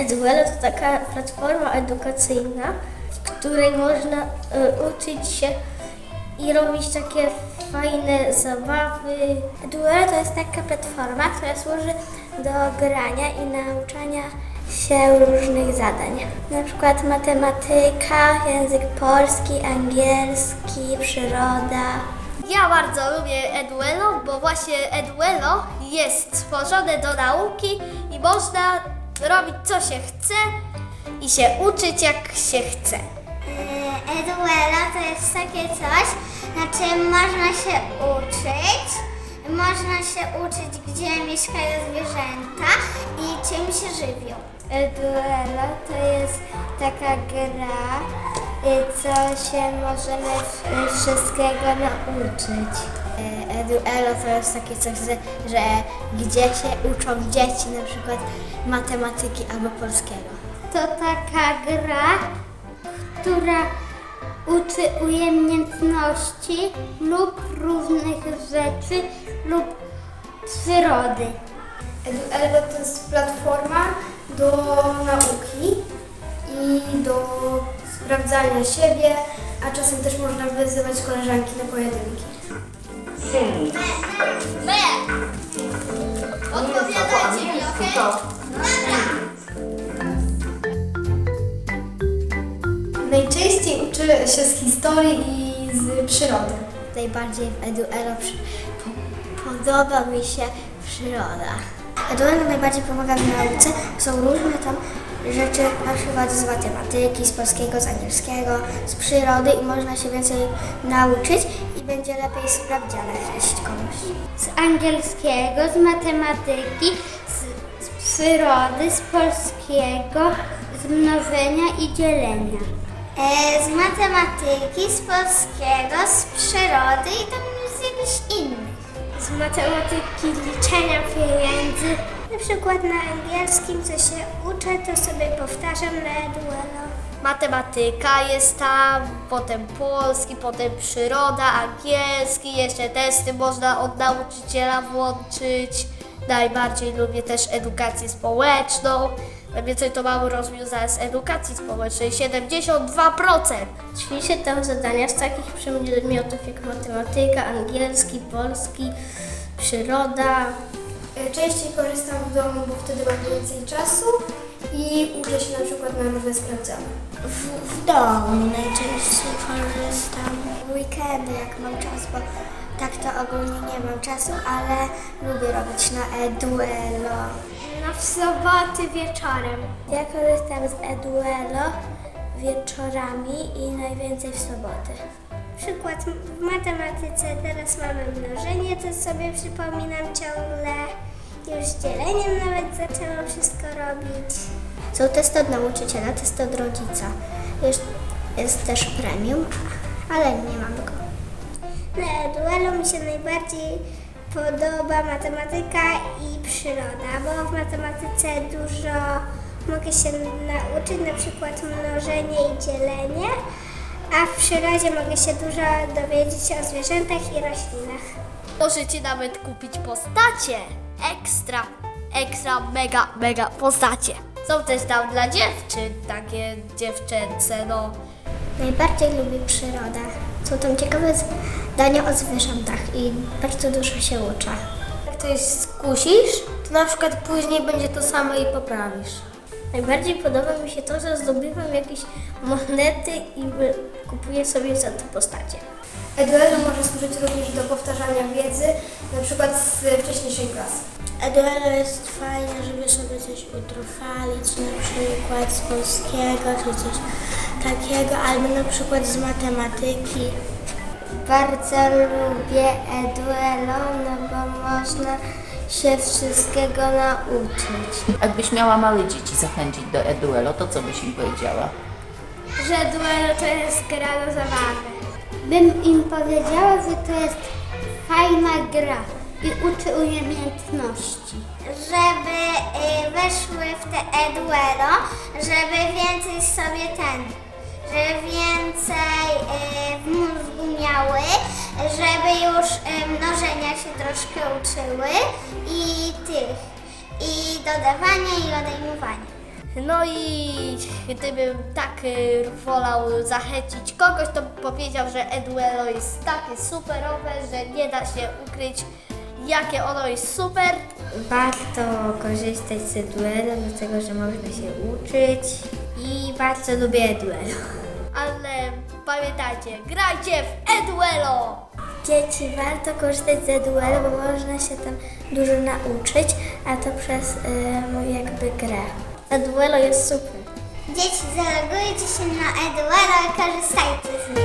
Eduelo to taka platforma edukacyjna, w której można y, uczyć się i robić takie fajne zabawy. Eduelo to jest taka platforma, która służy do grania i nauczania się różnych zadań. Na przykład matematyka, język polski, angielski, przyroda. Ja bardzo lubię Eduelo, bo właśnie Eduelo jest stworzone do nauki i można robić co się chce i się uczyć jak się chce. E, Eduelo to jest takie coś, na czym można się uczyć. Można się uczyć, gdzie mieszkają zwierzęta i czym się żywią. Eduelo to jest taka gra, y, co się możemy wszystkiego nauczyć. Eduelo to jest takie coś, że, że gdzie się uczą dzieci na przykład matematyki albo polskiego. To taka gra, która uczy umiejętności lub różnych rzeczy lub przyrody. Eduelo to jest platforma do nauki i do sprawdzania siebie, a czasem też można wyzywać koleżanki na pojedynki. Odpowiadajcie mi, okej? Najczęściej uczy się z historii i z przyrody. Najbardziej w Eduelo przy, po, podoba mi się przyroda. Eduardo najbardziej pomaga w nauce. Są różne tam rzeczy, na przykład z matematyki, z polskiego, z angielskiego, z przyrody i można się więcej nauczyć i będzie lepiej sprawdziane jeść komuś. Z angielskiego, z matematyki, z, z przyrody, z polskiego, z mnożenia i dzielenia. E, z matematyki, z polskiego, z przyrody i tam z jakichś innych z matematyki liczenia pieniędzy. Na przykład na angielskim, co się uczę, to sobie powtarzam na Eduelo. Matematyka jest tam, potem polski, potem przyroda, angielski, jeszcze testy można od nauczyciela włączyć. Najbardziej lubię też edukację społeczną. Najwięcej to mamy rozwiązane z edukacji społecznej, 72%. Ćwiczę tam zadania z takich przedmiotów jak matematyka, angielski, polski, przyroda. E, Częściej korzystam w domu, bo wtedy mam więcej czasu i uczę się na przykład na różne sprawdziany. W, w domu najczęściej korzystam. W weekendy, jak mam czas, bo tak to ogólnie nie mam czasu, ale lubię robić na Eduelo. No w soboty wieczorem. Ja korzystam z Eduelo wieczorami i najwięcej w soboty. Przykład w matematyce teraz mamy mnożenie, to sobie przypominam ciągle. Już z dzieleniem nawet zaczęłam wszystko robić. Są testy od nauczyciela, testy od rodzica. Jest, jest też premium, ale nie mam go. Na duelu mi się najbardziej podoba matematyka i przyroda, bo w matematyce dużo mogę się nauczyć, na przykład mnożenie i dzielenie, a w przyrodzie mogę się dużo dowiedzieć o zwierzętach i roślinach. Możecie nawet kupić postacie. Ekstra, ekstra, mega, mega postacie. Są też tam dla dziewczyn, takie dziewczęce, no. Najbardziej lubię przyrodę. Są tam ciekawe zdania o zwierzętach i bardzo dużo się uczę. Jak coś skusisz, to na przykład później będzie to samo i poprawisz. Najbardziej podoba mi się to, że zdobywam jakieś monety i kupuję sobie za te postacie. Eduelo może służyć również do powtarzania wiedzy, na przykład z wcześniejszej klasy. Eduelo jest fajne, żeby sobie coś utrwalić, na przykład z polskiego czy coś takiego, albo na przykład z matematyki. Bardzo lubię Eduelo, no bo można się wszystkiego nauczyć. Jakbyś miała małe dzieci zachęcić do Eduelo, to co byś im powiedziała? Że duelo to jest gra do zabawy. Bym im powiedziała, że to jest fajna gra i uczy umiejętności. Żeby y, weszły w te eduelo, żeby więcej sobie ten, żeby więcej y, w mózgu miały, żeby już y, mnożenia się troszkę uczyły i tych, i dodawania i odejmowania. No i gdybym tak y, wolał zachęcić kogoś, to bym powiedział, że Eduelo jest takie superowe, że nie da się ukryć, jakie ono jest super. Warto korzystać z duelu, dlatego że można się uczyć i bardzo lubię duelu. Ale pamiętajcie, grajcie w Eduelo! Dzieci, warto korzystać z duelu, bo można się tam dużo nauczyć, a to przez y, jakby grę. Eduelo jest super. Dzieci, zalogujcie się na Eduardo i korzystajcie z niego.